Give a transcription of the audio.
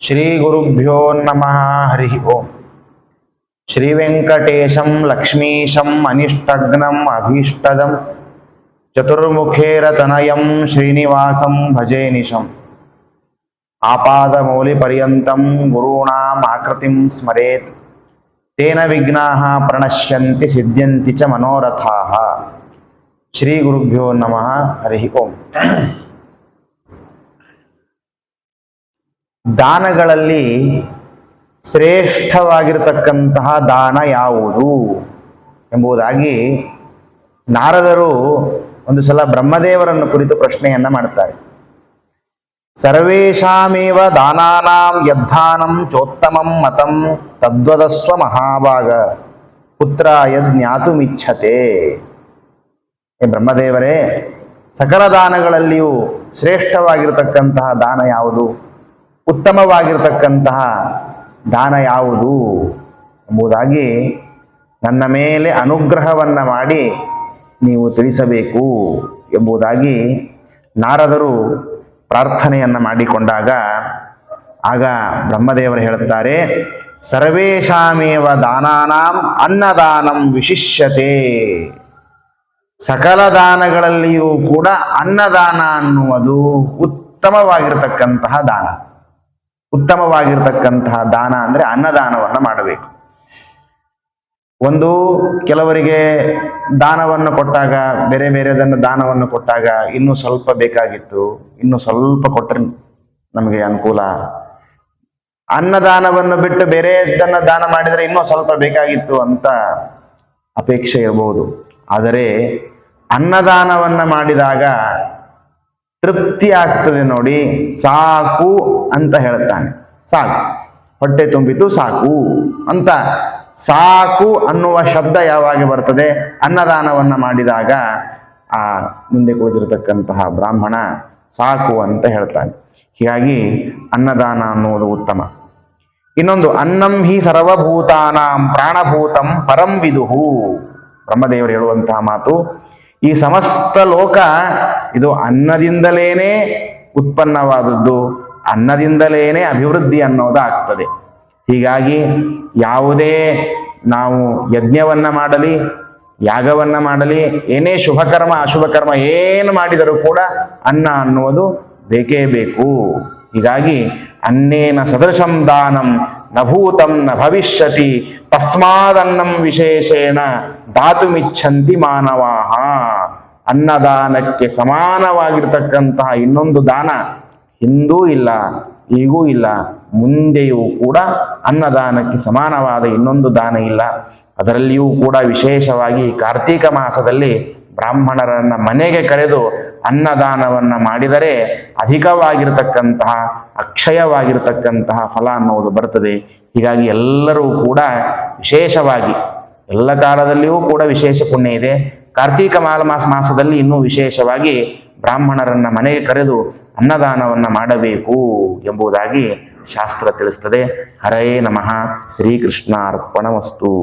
శ్రీ గురుభ్యో నమ హరి ఓం. శ్రీ వెంకటేశం లక్ష్మీశం అనిష్టగ్నం అభీష్టదం. చతుర్ముఖేరతనయం శ్రీనివాసం భజే నిశం. ఆపాదమౌలిపర్యంతం గురూణాం ఆకృతిం స్మరేత్. తేన విఘ్నా ప్రణశ్యంతి సిద్ధ్యంతి చ మనోరథా. శ్రీ గురుభ్యో నమ హరి ఓం. ದಾನಗಳಲ್ಲಿ ಶ್ರೇಷ್ಠವಾಗಿರತಕ್ಕಂತಹ ದಾನ ಯಾವುದು ಎಂಬುದಾಗಿ ನಾರದರು ಒಂದು ಸಲ ಬ್ರಹ್ಮದೇವರನ್ನು ಕುರಿತು ಪ್ರಶ್ನೆಯನ್ನ ಮಾಡ್ತಾರೆ. ಸರ್ವೇಷಾಮೇವ ದಾನಾನಾಂ ಯದ್ಧಾನಂ ಚೋತ್ತಮಂ ಮತಂ ತದ್ವದಸ್ವ ಮಹಾಭಾಗ ಪುತ್ರ ಯಜ್ಞಾತುಮಿಚ್ಛತೆ ಬ್ರಹ್ಮದೇವರೇ, ಸಕಲ ದಾನಗಳಲ್ಲಿಯೂ ಶ್ರೇಷ್ಠವಾಗಿರತಕ್ಕಂತಹ ದಾನ ಯಾವುದು? ಉತ್ತಮವಾಗಿರತಕ್ಕಂತಹ ದಾನ ಯಾವುದು ಎಂಬುದಾಗಿ ನನ್ನ ಮೇಲೆ ಅನುಗ್ರಹವನ್ನು ಮಾಡಿ ನೀವು ತಿಳಿಸಬೇಕು ಎಂಬುದಾಗಿ ನಾರದರು ಪ್ರಾರ್ಥನೆಯನ್ನು ಮಾಡಿಕೊಂಡಾಗ, ಆಗ ಬ್ರಹ್ಮದೇವರು ಹೇಳುತ್ತಾರೆ ಸರ್ವೇಶಾಮೇವ ದಾನಾನಾಂ ಅನ್ನದಾನಂ ವಿಶಿಷ್ಯತೆ. ಸಕಲ ದಾನಗಳಲ್ಲಿಯೂ ಕೂಡ ಅನ್ನದಾನ ಅನ್ನುವುದು ಉತ್ತಮವಾಗಿರತಕ್ಕಂತಹ ದಾನ. ಉತ್ತಮವಾಗಿರ್ತಕ್ಕಂತಹ ದಾನ ಅಂದ್ರೆ ಅನ್ನದಾನವನ್ನು ಮಾಡಬೇಕು. ಒಂದು ಕೆಲವರಿಗೆ ದಾನವನ್ನು ಕೊಟ್ಟಾಗ, ಬೇರೆ ಬೇರೆದನ್ನು ದಾನವನ್ನು ಕೊಟ್ಟಾಗ ಇನ್ನೂ ಸ್ವಲ್ಪ ಬೇಕಾಗಿತ್ತು, ಇನ್ನು ಸ್ವಲ್ಪ ಕೊಟ್ಟರೆ ನಮಗೆ ಅನುಕೂಲ. ಅನ್ನದಾನವನ್ನು ಬಿಟ್ಟು ಬೇರೆದನ್ನ ದಾನ ಮಾಡಿದರೆ ಇನ್ನೂ ಸ್ವಲ್ಪ ಬೇಕಾಗಿತ್ತು ಅಂತ ಅಪೇಕ್ಷೆ ಇರಬಹುದು ಆದರೆ ಅನ್ನದಾನವನ್ನ ಮಾಡಿದಾಗ ತೃಪ್ತಿ ಆಗ್ತದೆ ನೋಡಿ. ಸಾಕು ಅಂತ ಹೇಳ್ತಾನೆ. ಸಾಕು. ಹೊಟ್ಟೆ ತುಂಬಿತು ಸಾಕು ಅಂತ ಸಾಕು ಅನ್ನುವ ಶಬ್ದ ಯಾವಾಗ ಬರ್ತದೆ? ಅನ್ನದಾನವನ್ನ ಮಾಡಿದಾಗ ಆ ಮುಂದೆ ಕುಳಿತಿರತಕ್ಕಂತಹ ಬ್ರಾಹ್ಮಣ ಸಾಕು ಅಂತ ಹೇಳ್ತಾನೆ. ಹೀಗಾಗಿ ಅನ್ನದಾನ ಅನ್ನುವುದು ಉತ್ತಮ. ಇನ್ನೊಂದು, ಅನ್ನಂ ಹಿ ಸರ್ವಭೂತಾನಾಂ ಪ್ರಾಣಭೂತಂ ಪರಂ ವಿದುಹು ಬ್ರಹ್ಮದೇವರು ಹೇಳುವಂತಹ ಮಾತು ಈ ಸಮಸ್ತ ಲೋಕ ಇದು ಅನ್ನದಿಂದಲೇನೆ ಉತ್ಪನ್ನವಾದದ್ದು, ಅನ್ನದಿಂದಲೇನೆ ಅಭಿವೃದ್ಧಿ ಅನ್ನೋದಾಗ್ತದೆ ಹೀಗಾಗಿ ಯಾವುದೇ ನಾವು ಯಜ್ಞವನ್ನ ಮಾಡಲಿ, ಯಾಗವನ್ನ ಮಾಡಲಿ, ಏನೇ ಶುಭಕರ್ಮ, ಅಶುಭಕರ್ಮ ಏನು ಮಾಡಿದರೂ ಕೂಡ ಅನ್ನ ಅನ್ನುವುದು ಬೇಕೇ ಬೇಕು. ಹೀಗಾಗಿ ಅನ್ನೇನ ಸದೃಶಂ ದಾನಂ, ನ ಭೂತಂ ನ ಭವಿಷ್ಯತಿ, ತಸ್ಮಾದನ್ನಂ ವಿಶೇಷೇಣ ದಾತುಮಿಚ್ಛಂತಿ ಮಾನವಾಹ. ಅನ್ನದಾನಕ್ಕೆ ಸಮಾನವಾಗಿರ್ತಕ್ಕಂತಹ ಇನ್ನೊಂದು ದಾನ ಹಿಂದೂ ಇಲ್ಲ, ಈಗೂ ಇಲ್ಲ, ಮುಂದೆಯೂ ಕೂಡ ಅನ್ನದಾನಕ್ಕೆ ಸಮಾನವಾದ ಇನ್ನೊಂದು ದಾನ ಇಲ್ಲ. ಅದರಲ್ಲಿಯೂ ಕೂಡ ವಿಶೇಷವಾಗಿ ಕಾರ್ತೀಕ ಮಾಸದಲ್ಲಿ ಬ್ರಾಹ್ಮಣರನ್ನ ಮನೆಗೆ ಕರೆದು ಅನ್ನದಾನವನ್ನ ಮಾಡಿದರೆ ಅಧಿಕವಾಗಿರ್ತಕ್ಕಂತಹ, ಅಕ್ಷಯವಾಗಿರ್ತಕ್ಕಂತಹ ಫಲ ಅನ್ನೋದು ಬರ್ತದೆ ಹೀಗಾಗಿ ಎಲ್ಲರೂ ಕೂಡ ವಿಶೇಷವಾಗಿ, ಎಲ್ಲ ಕಾಲದಲ್ಲಿಯೂ ಕೂಡ ವಿಶೇಷ ಪುಣ್ಯ ಇದೆ. ಕಾರ್ತೀಕ ಮಾಲಮಾಸ ಮಾಸದಲ್ಲಿ ಇನ್ನೂ ವಿಶೇಷವಾಗಿ ಬ್ರಾಹ್ಮಣರನ್ನ ಮನೆಗೆ ಕರೆದು ಅನ್ನದಾನವನ್ನ ಮಾಡಬೇಕು ಎಂಬುದಾಗಿ ಶಾಸ್ತ್ರ ತಿಳಿಸ್ತದೆ. ಹರೇ ನಮಃ. ಶ್ರೀಕೃಷ್ಣ ಅರ್ಪಣಮಸ್ತು